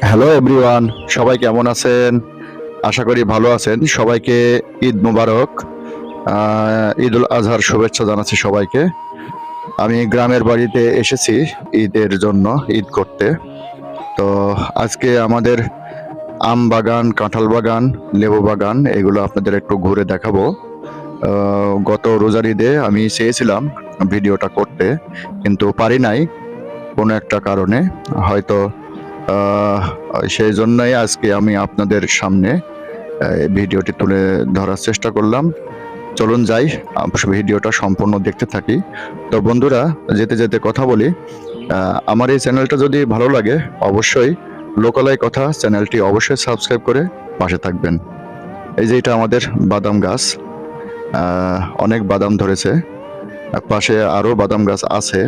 Hello everyone সবাই কেমন আছেন? আশা করি ভালো আছেন। সবাইকে ঈদ মুবারক। আহ, ঈদ উল আজহার শুভেচ্ছা জানাচ্ছি সবাইকে। আমি গ্রামের বাড়িতে এসেছি ঈদের জন্য ঈদ করতে। তো আজকে আমাদের আম বাগান কাঁঠাল বাগান লেবু বাগান এগুলো আপনাদের একটু ঘুরে দেখাবো। গত রোজার ঈদে আমি চেয়েছিলাম ভিডিওটা করতে কিন্তু পারি নাই কোনো একটা কারণে। হয়তো সেই জন্যই আজকে আমি আপনাদের সামনে ভিডিওটি তুলে ধরার চেষ্টা করলাম। চলুন যাই ভিডিওটা সম্পূর্ণ দেখতে থাকি। তো বন্ধুরা, যেতে যেতে কথা বলি আমার এই চ্যানেলটা যদি ভালো লাগে, অবশ্যই লোকালয় কথা চ্যানেলটি অবশ্যই সাবস্ক্রাইব করে পাশে থাকবেন। এই যে এটা আমাদের বাদাম গাছ অনেক বাদাম ধরেছে। পাশে আরও বাদাম গাছ আছে।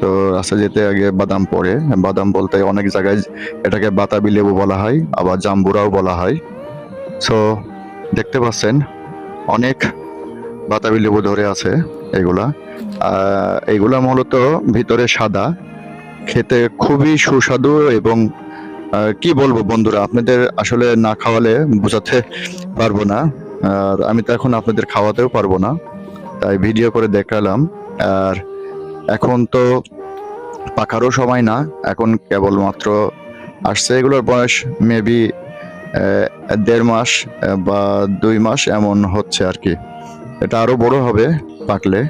তো রাস্তা যেতে আগে বাদাম পড়ে। বাদাম বলতে অনেক জায়গায় এটাকে বাতাবি লেবু বলা হয়, আবার জাম্বুরাও বলা হয়। সো দেখতে পাচ্ছেন, অনেক বাতাবি লেবু ধরে আছে এগুলা। এগুলা মূলত ভিতরে সাদা, খেতে খুবই সুস্বাদু এবং কি বলব বন্ধুরা, আপনাদের আসলে না খাওয়ালে বোঝাতে পারব না। আর আমি তো এখন আপনাদের খাওয়াতেও পারব না, তাই ভিডিও করে দেখালাম। আর এখন তো পাকারও সময় না, এখন কেবলমাত্র আসছে। এগুলোর বয়স মেবি দেড় মাস বা দুই মাস এমন হচ্ছে আর কি। এটা আরও বড় হবে পাকলে।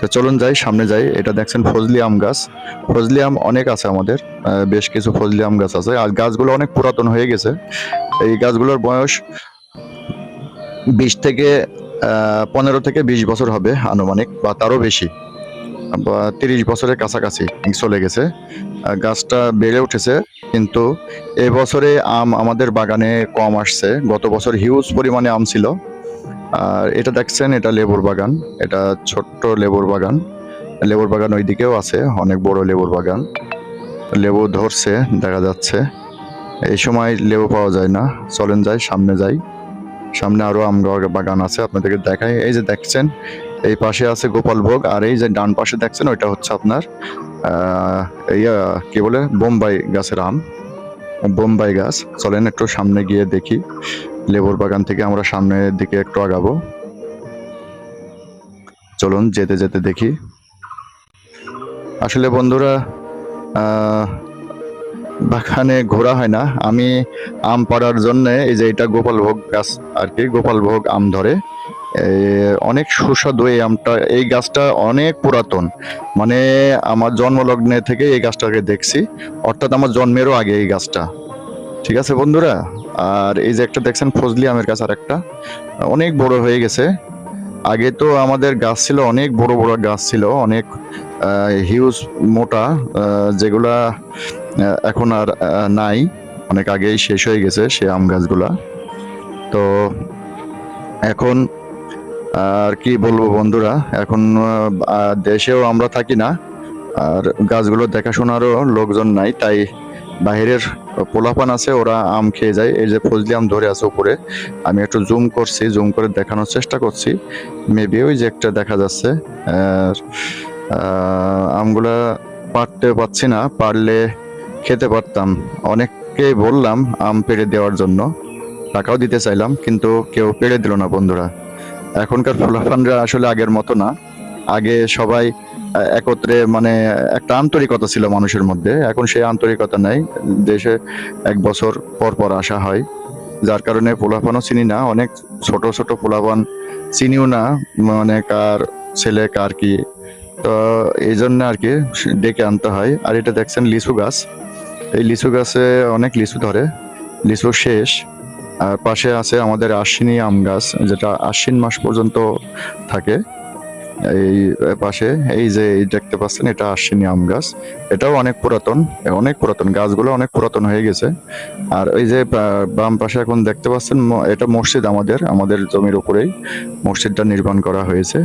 তো চলুন যাই, সামনে যাই। এটা দেখছেন ফজলি আম গাছ। ফজলি আম অনেক আছে আমাদের বেশ কিছু ফজলি আম গাছ আছে। আর গাছগুলো অনেক পুরাতন হয়ে গেছে। এই গাছগুলোর বয়স বিশ থেকে পনেরো থেকে বিশ বছর হবে আনুমানিক, বা তারও বেশি। তিরিশ বছরের কাছাকাছি চলে গেছে। গাছটা বেড়ে উঠেছে, কিন্তু এবছরে আম আমাদের বাগানে কম আসছে। গত বছর হিউজ পরিমাণে আম ছিল। আর এটা দেখছেন, এটা লেবুর বাগান। এটা ছোট্ট লেবুর বাগান। লেবুর বাগান ওইদিকেও আছে, অনেক বড় লেবুর বাগান। লেবু ধরছে, দেখা যাচ্ছে। এই সময় লেবু পাওয়া যায় না। চলেন যাই, সামনে যাই। সামনে আরও আম বাগান আছে, আপনাদেরকে দেখাই। এই যে দেখছেন এই পাশে আছে গোপালভোগ আর এই যে ডান পাশে দেখছেন, ওইটা হচ্ছে আপনার ইয়া, কি বলে, বোম্বাই গাছের আম। বোম্বাই গাছ, চলেন একটু সামনে গিয়ে দেখি। লেবুর বাগান থেকে আমরা সামনের দিকে একটু আগাবো। চলুন, যেতে যেতে দেখি। আসলে বন্ধুরা বাগানে ঘোরা হয় না। আমি আম পাড়ার জন্য, এই যে এটা গোপালভোগ গাছ আর কি গোপালভোগ আম ধরে। অনেক সুস্বাদু এই আমটা। এই গাছটা অনেক পুরাতন। মানে আমার জন্মলগ্নে থেকে এই গাছটাকে দেখছি। অর্থাৎ আমার জন্মেরও আগে এই গাছটা। ঠিক আছে বন্ধুরা? আর এই যে একটা দেখছেন ফজলি আমের গাছ আর একটা অনেক বড় হয়ে গেছে। আগে তো আমাদের গাছ ছিল, অনেক বড় বড় গাছ ছিল, অনেক হিউজ মোটা যেগুলা এখন আর নাই। অনেক আগেই শেষ হয়ে গেছে সে আম গাছগুলা। তো এখন আর কি বলব বন্ধুরা? এখন দেশেও আমরা থাকি না। আর গাছগুলো দেখাশোনারও লোকজন নাই, তাই বাইরের পোলাপান আছে, ওরা আম খেয়ে যায়। এই যে ফজলি আম ধরে আছে উপরে, আমি একটু জুম করছি জুম করে দেখানোর চেষ্টা করছি। মেবি ওই যে একটা দেখা যাচ্ছে আমগুলা পারতে পারছি না, পারলে খেতে পারতাম। অনেককে বললাম আম পেড়ে দেওয়ার জন্য, টাকাও দিতে চাইলাম, কিন্তু কেউ পেড়ে দিল না বন্ধুরা। এখনকার ফুলাফানরা আসলে আগের মতো না। আগে সবাই একত্রে মানে একটা আন্তরিকতা ছিল মানুষের মধ্যে। এখন সেই আন্তরিকতা নাই। দেশে এক বছর পর পর আসা হয়। যার কারণে পোলাপানও চিনি না। অনেক ছোট ছোট পোলাপান চিনিও না। মানে কার ছেলে, কার কি? তো এই জন্য আর কি ডেকে আনতে হয়। আর এটা দেখছেন লিচু গাছ। এই লিচু গাছে অনেক লিচু ধরে। লিচু শেষ। আর পাশে আছে আমাদের আশ্বিনী আম গাছ, যেটা আশ্বিন মাস পর্যন্ত থাকে। এই পাশে, এই যে এই দেখতে পাচ্ছেন, এটা আশ্বিনী আম গাছ। এটাও অনেক পুরাতন অনেক পুরাতন। গাছগুলো অনেক পুরাতন হয়ে গেছে। আর ওই যে বাম পাশে এখন দেখতে পাচ্ছেন এটা মসজিদ আমাদের আমাদের জমির উপরেই মসজিদটা নির্মাণ করা হয়েছে।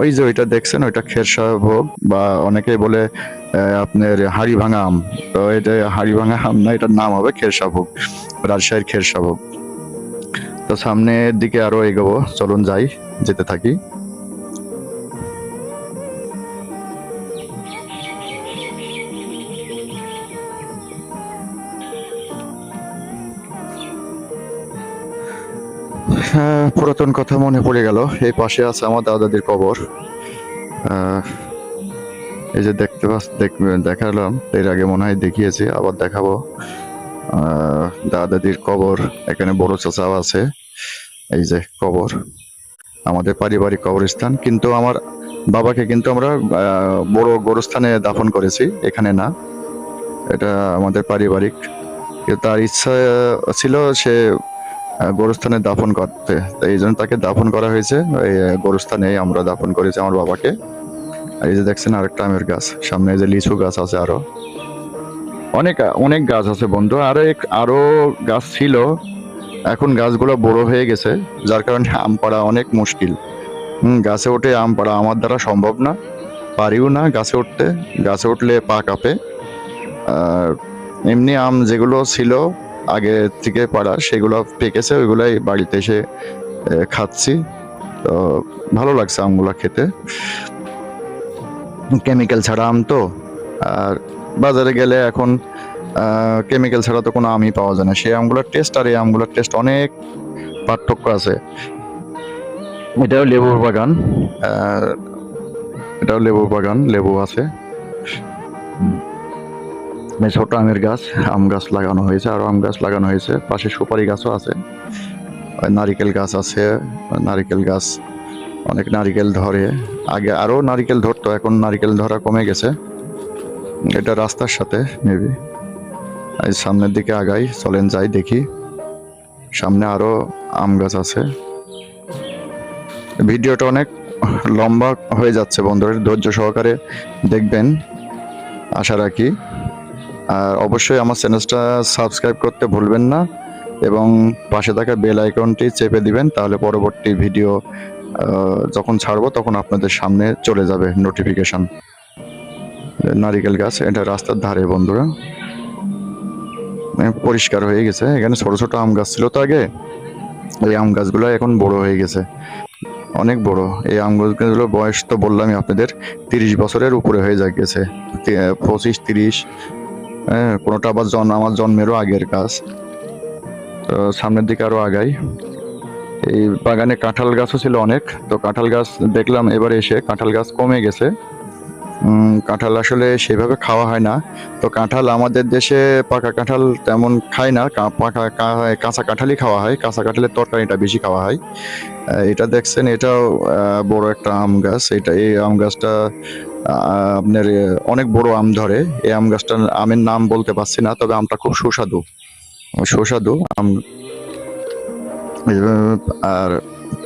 ওই যে ওইটা দেখছেন, ওইটা খেরসা ভোগ বা অনেকে বলে আপনার হাড়ি ভাঙা আম। তো এটা হাড়ি ভাঙা আম না, এটার নাম হবে খেরসা ভোগ, রাজশাহীর খেরসা ভোগ। তো সামনের দিকে আরও এগোবো, চলুন যাই, যেতে থাকি। পুরাতন কথা মনে পড়ে গেল। এই পাশে আছে আমার দাদাদির কবর। এই যে দেখতে দেখালাম, এর আগে মনে হয় দেখিয়েছি, আবার দেখাবো। দাদাদির কবর, এখানে বড় চাচাও আছে। এই যে কবর, আমাদের পারিবারিক কবরস্থান। কিন্তু আমার বাবাকে কিন্তু আমরা বড় গোরস্থানে দাফন করেছি, এখানে না। এটা আমাদের পারিবারিক। তার ইচ্ছা ছিল সে গোরস্থানে দাফন করতে। এই জন্য তাকে দাফন করা হয়েছে। গোরস্থানে আমরা দাফন করেছি আমার বাবাকে। এই যে দেখছেন আরেকটা আমের গাছ। সামনে যে লিচু গাছ আছে আরও। অনেক অনেক গাছ আছে বন্ধু। আরও এক- আরও গাছ ছিল। এখন গাছগুলো বড় হয়ে গেছে। যার কারণে আম পাড়া অনেক মুশকিল। হুম, গাছে ওঠে আম পাড়া আমার দ্বারা সম্ভব না। পারিও না গাছে উঠতে। গাছে উঠলে পা কাঁপে। এমনি আম যেগুলো ছিল আগে থেকে পাড়া সেগুলো পেকেছে ওইগুলাই বাড়িতে এসে খাচ্ছি। তো ভালো লাগছে আমগুলো খেতে। কেমিক্যাল ছাড়া আম তো আর বাজারে গেলে এখন কেমিক্যাল ছাড়া তো কোনো আমই পাওয়া যায় না। সেই আমগুলোর টেস্ট আর এই আমগুলোর টেস্ট অনেক পার্থক্য আছে। এটাও লেবুর বাগান। এটাও লেবুর বাগান লেবু আছে। ছোট আমের গাছ, আম গাছ লাগানো হয়েছে, আর আম গাছ লাগানো হয়েছে। পাশে সুপারি গাছও আছে। নারিকেল গাছ আছে নারিকেল গাছ অনেক নারিকেল ধরে। আগে আরও নারিকেল ধরতো, এখন নারিকেল ধরা কমে গেছে। এটা রাস্তার সাথে মেবি সামনের দিকে আগাই, চলেন যাই, দেখি। সামনে আরও আম গাছ আছে। ভিডিওটা অনেক লম্বা হয়ে যাচ্ছে বন্ধুরা, ধৈর্য সহকারে দেখবেন। আশা রাখি। আর অবশ্যই আমার চ্যানেলটা সাবস্ক্রাইব করতে ভুলবেন না এবং পাশে থাকা বেল আইকনটি চেপে দিবেন, তাহলে পরবর্তী ভিডিও যখন ছাড়বো তখন আপনাদের সামনে চলে যাবে নোটিফিকেশন নারিকেল গাছ, এটা রাস্তার ধারে বন্ধুরা। মানে পরিষ্কার হয়ে গেছে। এখানে ছোট ছোট আম গাছ ছিল তো আগে। এই আম গাছগুলো এখন বড় হয়ে গেছে। অনেক বড়। এই আম গাছগুলোর বয়স তো বললামই আপনাদের, তিরিশ বছরের উপরে হয়ে যায় গেছে পঁচিশ, তিরিশ হ্যাঁ কোনোটা আবার আমার জন্মেরও আগের গাছ তো সামনের দিকে আরও আগাই। এই বাগানে কাঁঠাল গাছও ছিল অনেক। তো কাঁঠাল গাছ দেখলাম এবার এসে কাঁঠাল গাছ কমে গেছে। কাঁঠাল আসলে সেভাবে খাওয়া হয় না। তো কাঁঠাল আমাদের দেশে পাকা কাঁঠাল তেমন খায় না। পাকা কাঁচা কাঁঠালই খাওয়া হয়। কাঁচা কাঁঠালের তরকারিটা বেশি খাওয়া হয়। এটা দেখছেন, এটাও বড় একটা আম গাছ। এটা এই আম গাছটা আপনার অনেক বড় আম ধরে। এই আম গাছটার আমের নাম বলতে পারছি না, তবে আমটা খুব সুস্বাদু। সুস্বাদু আম। আর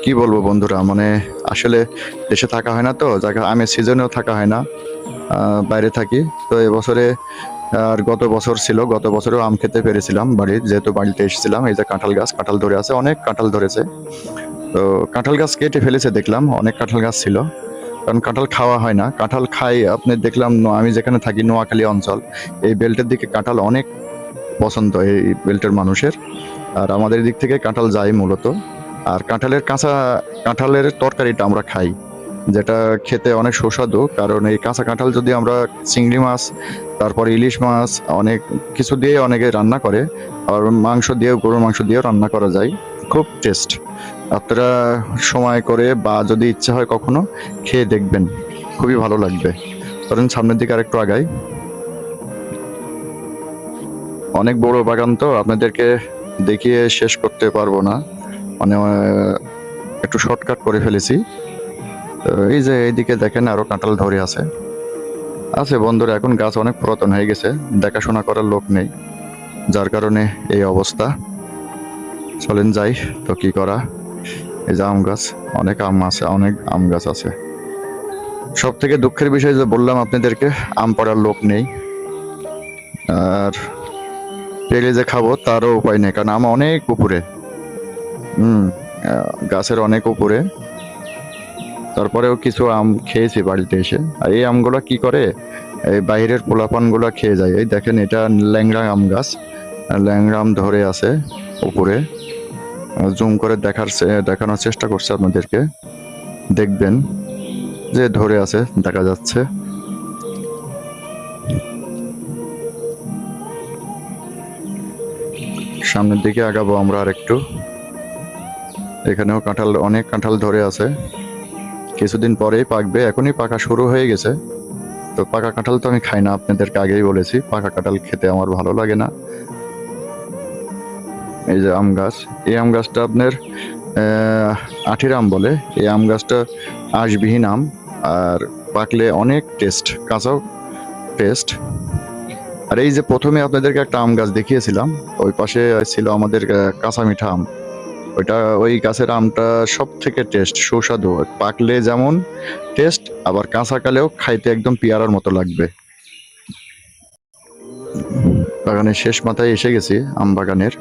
কি বলব বন্ধুরা মানে আসলে দেশে থাকা হয় না তো, জায়গা আমের সিজনেও থাকা হয় না বাইরে থাকি। তো এবছরে আর গত বছর ছিল, গত বছরেও আম খেতে পেরেছিলাম বাড়ির যেহেতু বাড়িতে এসেছিলাম, এই যে কাঁঠাল গাছ, কাঁঠাল ধরে আছে, অনেক কাঁঠাল ধরেছে। তো কাঁঠাল গাছ কেটে ফেলেছে দেখলাম, অনেক কাঁঠাল গাছ ছিল। কারণ কাঁঠাল খাওয়া হয় না। কাঁঠাল খাই, আপনি দেখলাম আমি যেখানে থাকি নোয়াখালী অঞ্চল, এই বেল্টের দিকে কাঁঠাল অনেক পছন্দ এই বেল্টের মানুষের। আর আমাদের দিক থেকে কাঁঠাল যায় মূলত। আর কাঁঠালের কাঁচা, কাঁঠালের তরকারিটা আমরা খাই, যেটা খেতে অনেক সুস্বাদু। কারণ এই কাঁচা কাঁঠাল যদি আমরা চিংড়ি মাছ, তারপর ইলিশ মাছ, অনেক কিছু দিয়ে অনেকে রান্না করে আর মাংস দিয়েও গরুর মাংস দিয়েও রান্না করা যায়। খুব টেস্ট। আপনারা সময় করে বা যদি ইচ্ছা হয় কখনো খেয়ে দেখবেন। খুবই ভালো লাগবে। ধরেন সামনের দিকে আরেকটু আগাই। অনেক বড় বাগান তো, আপনাদেরকে দেখিয়ে শেষ করতে পারব না। মানে একটু শর্টকাট করে ফেলেছি। এই যে এইদিকে দেখেন আরও কাঁটাল ধরে আছে। আছে বন্ধুরা, এখন গাছ অনেক পুরাতন হয়ে গেছে। দেখাশোনা করার লোক নেই। যার কারণে এই অবস্থা। চলেন যাই, তো কি করা এই যে আম গাছ, অনেক আম আছে, অনেক আম গাছ আছে। সব থেকে দুঃখের বিষয় যে বললাম আপনাদেরকে, আম পড়ার লোক নেই। আর পেলে যে খাব, তারও উপায় নেই, কারণ আম অনেক উপরে। হুম গাছের অনেক উপরে। তারপরেও কিছু আম খেয়েছি বাড়িতে এসে। আর এই আমগুলো কি করে? এই বাইরের পোলাপানগুলো খেয়ে যায়। এই দেখেন, এটা ল্যাংড়া আম গাছ। ল্যাংড়া আম ধরে আছে উপরে। জুম করে দেখার দেখানোর চেষ্টা করছে আপনাদেরকে। দেখবেন যে ধরে আছে, দেখা যাচ্ছে। সামনের দিকে আগাবো আমরা আর একটু এখানেও কাঁঠাল, অনেক কাঁঠাল ধরে আছে। কিছুদিন পরেই পাকবে, এখনই পাকা শুরু হয়ে গেছে। তো পাকা কাঁঠাল তো আমি খাই না, আপনাদেরকে আগেই বলেছি, পাকা কাঁঠাল খেতে আমার ভালো লাগে না। এই যে আম গাছ, এই আম গাছটা আপনার আঠির আম বলে। এই আম গাছটা আঁশবিহীন আম, আর পাকলে অনেক টেস্ট কাঁচাও টেস্ট আর এই যে প্রথমে আপনাদেরকে একটা আম গাছ দেখিয়েছিলাম, ওই পাশে ছিল আমাদের কাঁচা মিঠা আম। ওইটা, ওই গাছের আমটা সব থেকে টেস্ট সুস্বাদু। পাকলে যেমন টেস্ট আবার কাঁচা কালেও খাইতে একদম পেয়ারার মতো লাগবে। বাগানের শেষ মাথায় এসে গেছি আম বাগানের।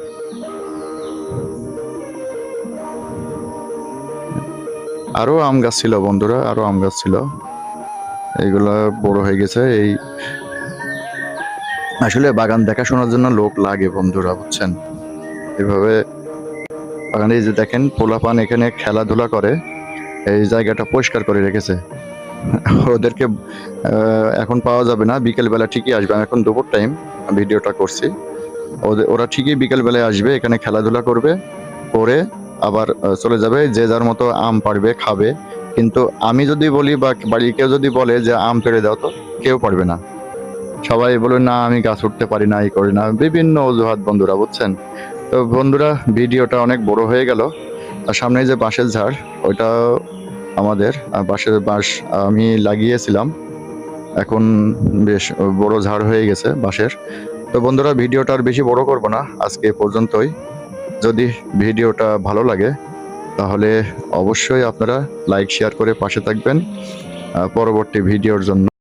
আরও আম গাছ ছিল বন্ধুরা আরও আম গাছ ছিল। এইগুলা বড় হয়ে গেছে, এই আসলে বাগান দেখাশোনার জন্য লোক লাগে বন্ধুরা, বুঝছেন? এভাবে বাগানে যে দেখেন, পোলাপান এখানে খেলাধুলা করে, এই জায়গাটা পরিষ্কার করে রেখেছে। ওদেরকে এখন পাওয়া যাবে না বিকেল বেলা ঠিকই আসবে, আমি এখন দুপুর টাইম ভিডিওটা করছি। ওদের, ওরা ঠিকই বিকেলবেলায় আসবে, এখানে খেলাধুলা করবে করে আবার চলে যাবে, যে যার মতো আম পারবে, খাবে। কিন্তু আমি যদি বলি বা বাড়ির কেউ যদি বলে যে আম পেড়ে দাও, তো কেউ পারবে না। সবাই বলে না, আমি গাছ উঠতে পারি না, এই করি না। বিভিন্ন অজুহাত বন্ধুরা, বুঝছেন? তো বন্ধুরা, ভিডিওটা অনেক বড় হয়ে গেল। আর সামনে যে বাঁশের ঝাড় ওইটা আমাদের বাঁশের বাঁশ আমি লাগিয়েছিলাম। এখন বেশ বড় ঝাড় হয়ে গেছে বাঁশের। তো বন্ধুরা, ভিডিওটা আর বেশি বড় করব না। আজকে পর্যন্তই। যদি ভিডিওটা ভালো লাগে, তাহলে অবশ্যই আপনারা লাইক, শেয়ার করে পাশে থাকবেন পরবর্তী ভিডিওর জন্য।